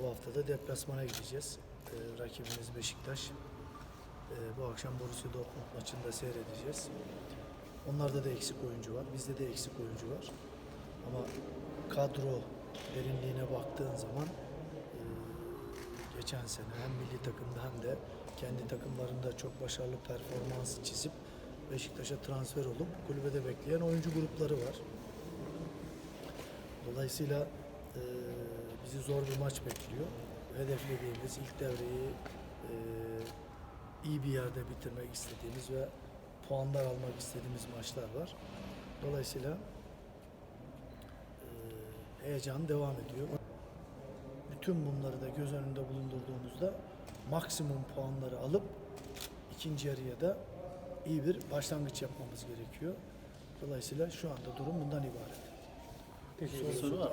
Bu hafta da deplasmana gideceğiz. Ee, rakibimiz Beşiktaş. Ee, bu akşam Borussia Dortmund maçında seyredeceğiz. Onlarda da eksik oyuncu var. Bizde de eksik oyuncu var. Ama kadro derinliğine baktığın zaman e, geçen sene hem milli takımda hem de kendi takımlarında çok başarılı performans çizip Beşiktaş'a transfer olup kulübede bekleyen oyuncu grupları var. Dolayısıyla e, bizi zor bir maç bekliyor. Hedeflediğimiz ilk devreyi e, iyi bir yerde bitirmek istediğimiz ve puanlar almak istediğimiz maçlar var. Dolayısıyla e, heyecan devam ediyor. Bütün bunları da göz önünde bulundurduğumuzda maksimum puanları alıp ikinci yarıya da iyi bir başlangıç yapmamız gerekiyor. Dolayısıyla şu anda durum bundan ibaret. Soru var.